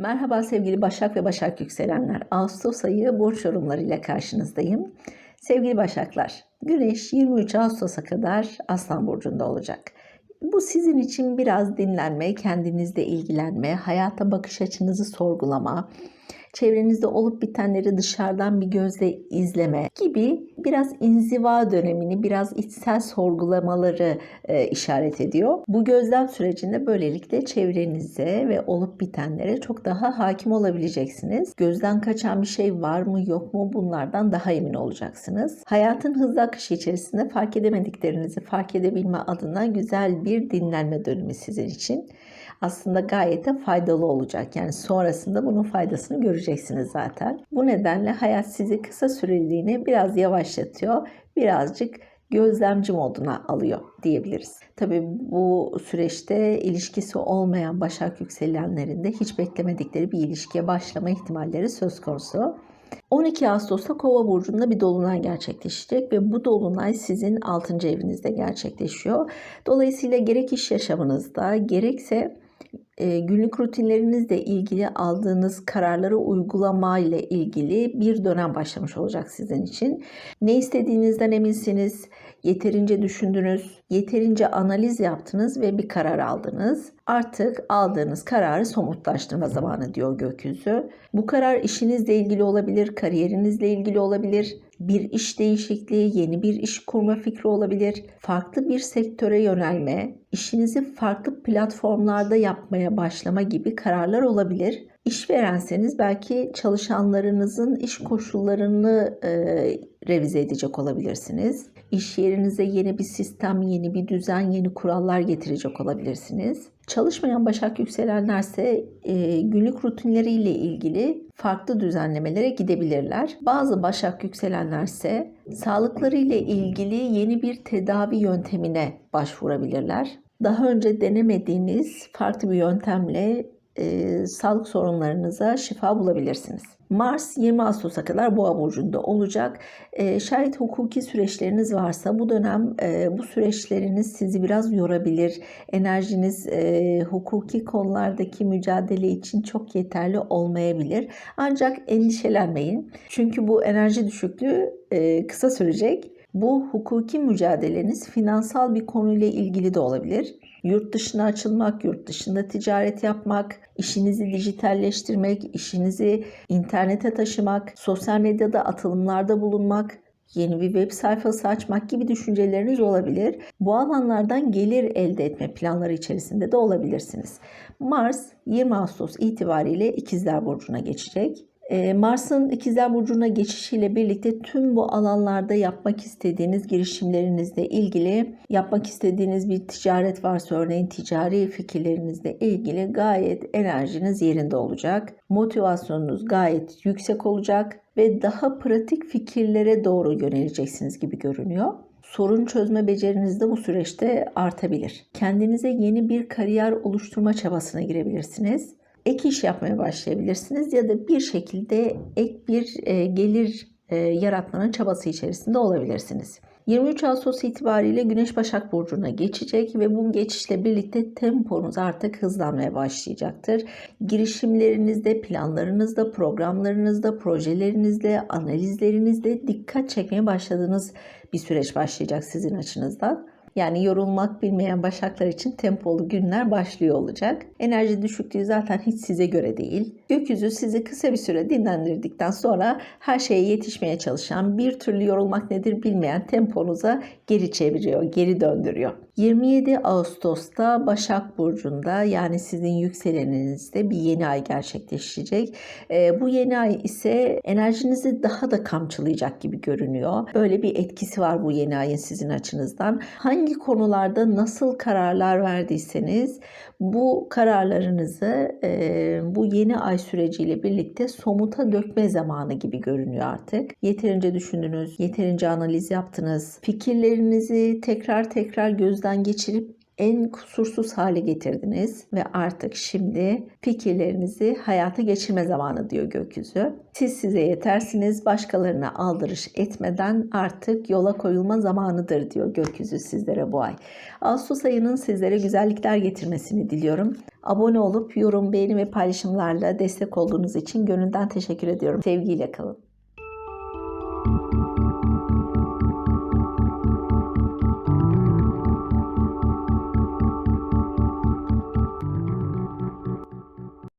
Merhaba sevgili Başak ve Başak yükselenler. Ağustos ayı burç yorumlarıyla karşınızdayım. Sevgili Başaklar, Güneş 23 Ağustos'a kadar Aslan Burcu'nda olacak. Bu sizin için biraz dinlenme, kendinizle ilgilenme, hayata bakış açınızı sorgulama, çevrenizde olup bitenleri dışarıdan bir gözle izleme gibi biraz inziva dönemini, biraz içsel sorgulamaları e, işaret ediyor. Bu gözlem sürecinde böylelikle çevrenize ve olup bitenlere çok daha hakim olabileceksiniz. Gözden kaçan bir şey var mı yok mu bunlardan daha emin olacaksınız. Hayatın hızlı akışı içerisinde fark edemediklerinizi fark edebilme adına güzel bir dinlenme dönemi sizin için aslında gayet de faydalı olacak. Yani sonrasında bunun faydasını göreceksiniz zaten. Bu nedenle hayat sizi kısa süreliğine biraz yavaşlatıyor. Birazcık gözlemci moduna alıyor diyebiliriz. Tabii bu süreçte ilişkisi olmayan Başak yükselenlerin de hiç beklemedikleri bir ilişkiye başlama ihtimalleri söz konusu. 12 Ağustos'ta Kova burcunda bir dolunay gerçekleşecek ve bu dolunay sizin 6. evinizde gerçekleşiyor. Dolayısıyla gerek iş yaşamınızda gerekse günlük rutinlerinizle ilgili aldığınız kararları uygulama ile ilgili bir dönem başlamış olacak sizin için. Ne istediğinizden eminsiniz, yeterince düşündünüz, yeterince analiz yaptınız ve bir karar aldınız. Artık aldığınız kararı somutlaştırma zamanı diyor gökyüzü. Bu karar işinizle ilgili olabilir, kariyerinizle ilgili olabilir, bir iş değişikliği, yeni bir iş kurma fikri olabilir, farklı bir sektöre yönelme, işinizi farklı platformlarda yapmaya başlama gibi kararlar olabilir. İşverenseniz belki çalışanlarınızın iş koşullarını e, revize edecek olabilirsiniz. İş yerinize yeni bir sistem, yeni bir düzen, yeni kurallar getirecek olabilirsiniz. Çalışmayan Başak yükselenlerse e, günlük rutinleriyle ilgili farklı düzenlemelere gidebilirler. Bazı Başak yükselenlerse sağlıkları ile ilgili yeni bir tedavi yöntemine başvurabilirler. Daha önce denemediğiniz farklı bir yöntemle e, sağlık sorunlarınıza şifa bulabilirsiniz. Mars 20 Ağustos'a kadar Boğa burcunda olacak. E, şayet hukuki süreçleriniz varsa bu dönem e, bu süreçleriniz sizi biraz yorabilir. Enerjiniz e, hukuki konulardaki mücadele için çok yeterli olmayabilir. Ancak endişelenmeyin. Çünkü bu enerji düşüklüğü e, kısa sürecek. Bu hukuki mücadeleniz finansal bir konuyla ilgili de olabilir. Yurt dışına açılmak, yurt dışında ticaret yapmak, işinizi dijitalleştirmek, işinizi internete taşımak, sosyal medyada atılımlarda bulunmak, yeni bir web sayfası açmak gibi düşünceleriniz olabilir. Bu alanlardan gelir elde etme planları içerisinde de olabilirsiniz. Mars 20 Ağustos itibariyle İkizler Burcu'na geçecek. Ee, Mars'ın ikizler burcuna geçişiyle birlikte tüm bu alanlarda yapmak istediğiniz girişimlerinizle ilgili yapmak istediğiniz bir ticaret varsa örneğin ticari fikirlerinizle ilgili gayet enerjiniz yerinde olacak. Motivasyonunuz gayet yüksek olacak ve daha pratik fikirlere doğru yöneleceksiniz gibi görünüyor sorun çözme beceriniz de bu süreçte artabilir. Kendinize yeni bir kariyer oluşturma çabasına girebilirsiniz ek iş yapmaya başlayabilirsiniz ya da bir şekilde ek bir e, gelir e, yaratmanın çabası içerisinde olabilirsiniz. 23 Ağustos itibariyle Güneş Başak Burcu'na geçecek ve bu geçişle birlikte temponuz artık hızlanmaya başlayacaktır. Girişimlerinizde, planlarınızda, programlarınızda, projelerinizde, analizlerinizde dikkat çekmeye başladığınız bir süreç başlayacak sizin açınızdan. Yani yorulmak bilmeyen başaklar için tempolu günler başlıyor olacak. Enerji düşüklüğü zaten hiç size göre değil. Gökyüzü sizi kısa bir süre dinlendirdikten sonra her şeye yetişmeye çalışan, bir türlü yorulmak nedir bilmeyen temponuza geri çeviriyor, geri döndürüyor. 27 Ağustos'ta Başak Burcu'nda yani sizin yükseleninizde bir yeni ay gerçekleşecek. E, bu yeni ay ise enerjinizi daha da kamçılayacak gibi görünüyor. Böyle bir etkisi var bu yeni ayın sizin açınızdan. Hangi konularda nasıl kararlar verdiyseniz bu kararlarınızı e, bu yeni ay süreciyle birlikte somuta dökme zamanı gibi görünüyor artık. Yeterince düşündünüz, yeterince analiz yaptınız. Fikirlerinizi tekrar tekrar gözden geçirip en kusursuz hale getirdiniz ve artık şimdi fikirlerinizi hayata geçirme zamanı diyor gökyüzü. Siz size yetersiniz, başkalarına aldırış etmeden artık yola koyulma zamanıdır diyor gökyüzü sizlere bu ay. Ağustos ayının sizlere güzellikler getirmesini diliyorum. Abone olup yorum, beğeni ve paylaşımlarla destek olduğunuz için gönülden teşekkür ediyorum. Sevgiyle kalın.